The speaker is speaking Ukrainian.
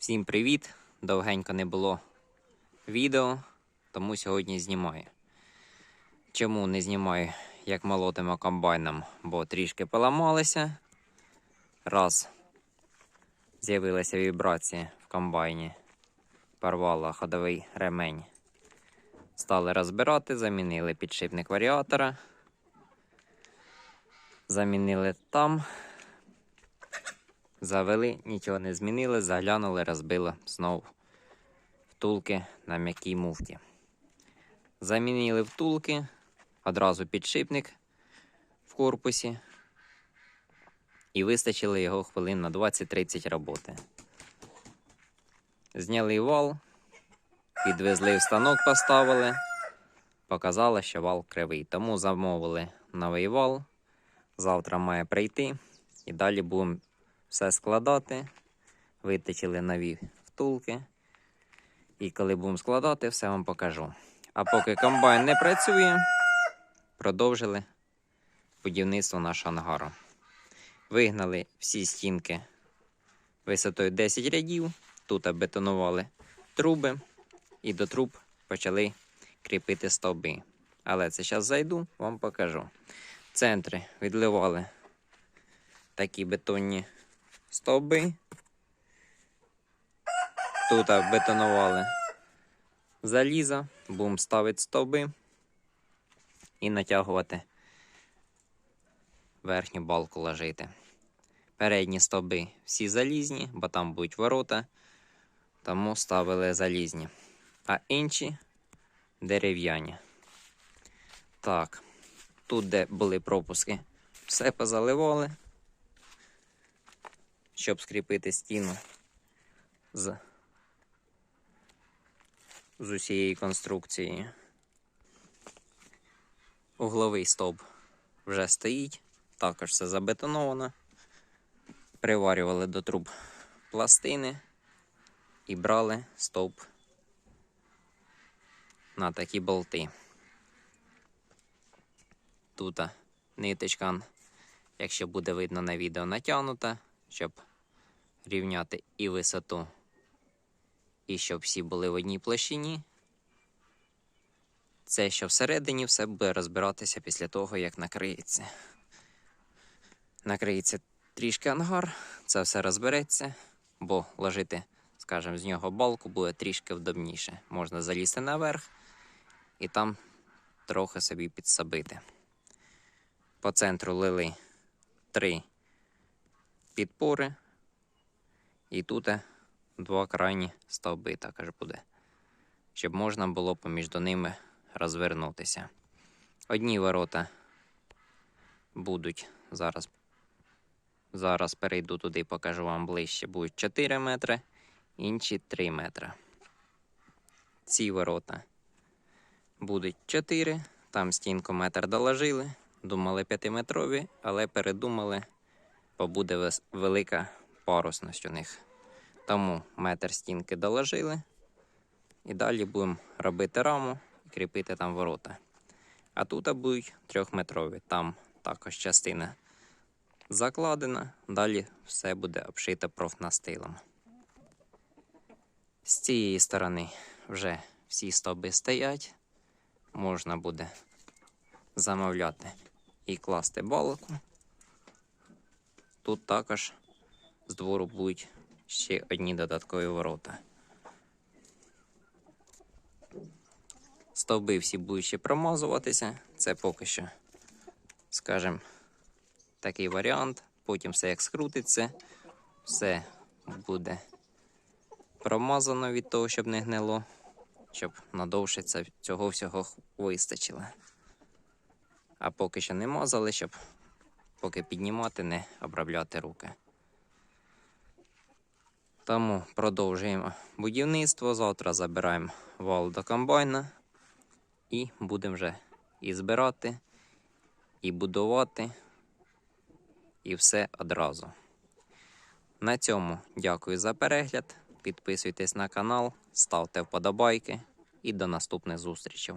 Всім привіт! Довгенько не було відео, тому сьогодні знімаю. Чому не знімаю, як молотимо комбайном? Бо трішки поламалися. Раз з'явилася вібрація в комбайні, порвала ходовий ремень. Стали розбирати, замінили підшипник варіатора. Замінили там. Завели, нічого не змінили, заглянули, розбило знову втулки на м'якій муфті. Замінили втулки, одразу підшипник в корпусі. І вистачило його хвилин на 20-30 роботи. Зняли вал, підвезли в станок, поставили. Показало, що вал кривий. Тому замовили новий вал. Завтра має прийти. І далі будемо все складати. Виточили нові втулки. І коли будемо складати, все вам покажу. А поки комбайн не працює, продовжили будівництво нашого ангару. Вигнали всі стінки висотою 10 рядів. Тут бетонували труби і до труб почали кріпити стовби. Але це зараз зайду, вам покажу. В центрі відливали такі бетонні стовби. Тут бетонували залізо, будемо ставити стовби і натягувати верхню балку ложити. Передні стовби всі залізні, бо там будуть ворота, тому ставили залізні. А інші дерев'яні. Так, тут, де були пропуски, все позаливали, щоб скріпити стіну з, з усієї конструкції. Угловий стовп вже стоїть, також все забетоновано. Приварювали до труб пластини і брали стовп на такі болти. Тут ниточка, якщо буде видно на відео, натягнута, щоб рівняти і висоту, і щоб всі були в одній площині. Це, що всередині, все буде розбиратися після того, як накриється. Накриється трішки ангар, це все розбереться, бо ложити, скажімо, з нього балку буде трішки вдобніше. Можна залізти наверх і там трохи собі підсобити. По центру лили три підпори, і тут два крайні стовби також буде, щоб можна було поміж ними розвернутися. Одні ворота будуть зараз. Зараз перейду туди, покажу вам ближче. Будуть 4 метри, інші 3 метри. Ці ворота будуть 4, там стінку метр доложили. Думали 5-метрові, але передумали, бо буде велика парусність у них. Тому метр стінки доложили. І далі будемо робити раму і кріпити там ворота. А тут будуть трьохметрові. Там також частина закладена, далі все буде обшито профнастилом. З цієї сторони вже всі стовби стоять. Можна буде замовляти і класти балку. Тут також з двору будуть ще одні додаткові ворота. Стовби всі будуть ще промазуватися. Це поки що, скажімо, такий варіант. Потім все як скрутиться, все буде промазано від того, щоб не гнило, щоб надовше цього всього вистачило. А поки що не мазали, щоб поки піднімати, не обробляти руки. Тому продовжуємо будівництво. Завтра забираємо вал до комбайна і будемо вже і збирати, і будувати, і все одразу. На цьому дякую за перегляд. Підписуйтесь на канал, ставте вподобайки і до наступних зустрічей.